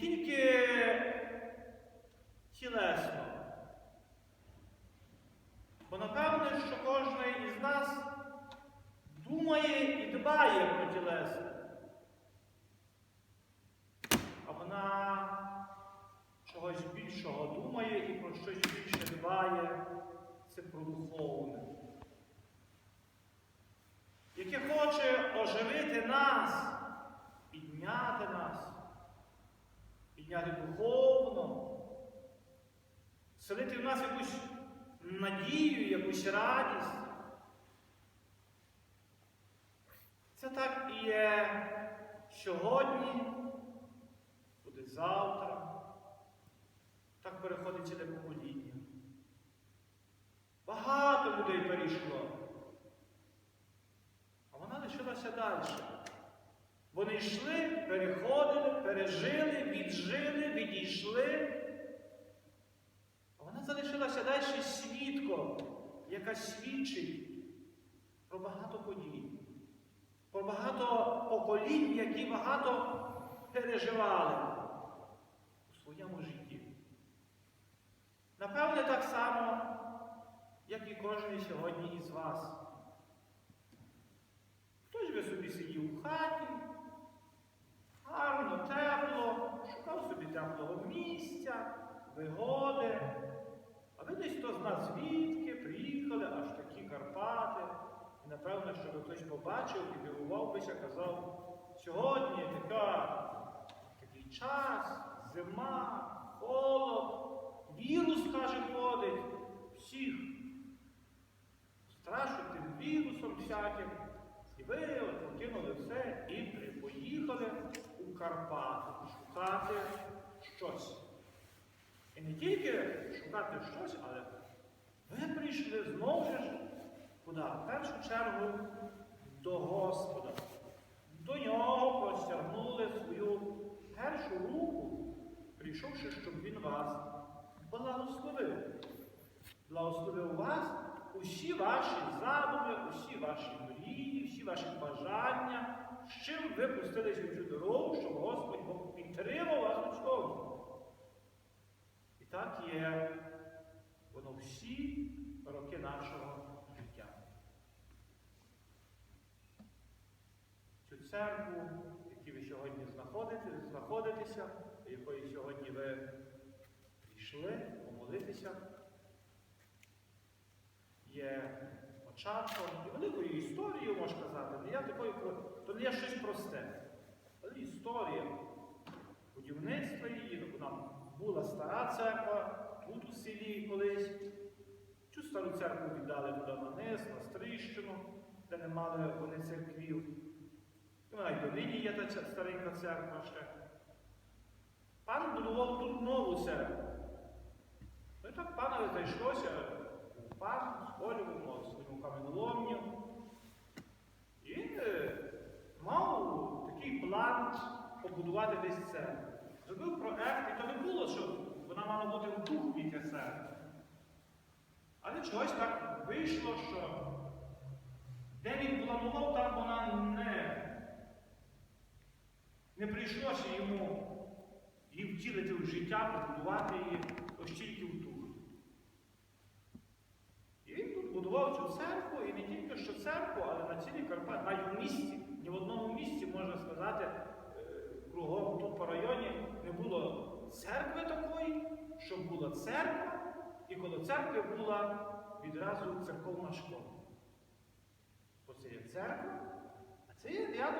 тільки тілесно. Бо напевне, що кожен із нас думає і дбає про тілесне. А вона чогось більшого думає і про щось більше дбає. Це про духовне, яке хоче оживити нас. Підняти духовно, селити в нас якусь надію, якусь радість. Це так і є сьогодні, буде завтра. Так переходить ціле покоління. Багато людей перейшло. А вона лишилася далі. Вони йшли, переходили, пережили, віджили, відійшли. А вона залишилася далі свідком, яка свідчить про багато подій, про багато поколінь, які багато переживали у своєму житті. Напевне, так само, як і кожен сьогодні із вас. Хтось би собі сидів у хаті, місця, вигоди. А ви десь хто з нас звідки приїхали аж такі Карпати. І напевно, щоб хтось побачив і дивував бися, казав, сьогодні така, такий час, зима, холод, вірус, каже, ходить, всіх страшуть тим вірусом всяким. І ви от покинули все і поїхали у Карпати шукати щось. І не тільки шукати щось, але ви прийшли знову ж куди? В першу чергу до Господа. До нього простягнули свою першу руку, прийшовши, щоб він вас благословив. Благословив вас усі ваші задуми, усі ваші мрії, всі ваші бажання, з чим ви пустилися в цю дорогу, щоб Господь підтримав вас у цьому. Так є воно всі роки нашого життя. Цю церкву, в якій ви сьогодні знаходите, знаходитеся, до якої сьогодні ви прийшли помолитися, є початком і великою історією, можна сказати. Не є такою, про- то не є щось просте. Але історія будівництва її, вона була стара церква, тут у селі колись. Цю стару церкву віддали туди на низ, на Стрищину, де не мали вони церквів. І вона й до нині є та старенька церква ще. Пан будував тут нову церкву. Ну і так панові зайшлося пан з свою каменоломню. І е, мав такий план побудувати десь церкву. Зробив проект, і то не було, що вона мала бути в Але чогось так вийшло, що де він планував, там вона не, не прийшлося йому її втілити в життя, побудувати її ось тільки в духі. І він тут будував цю церкву, і не тільки що церкву, але на цілій Карпаті, навіть в місті, ні в одному місті, можна сказати, е, кругом тут по районі не було церкви такої, щоб була церква, і коло церкви була відразу церковна школа. Бо це є церква, а це є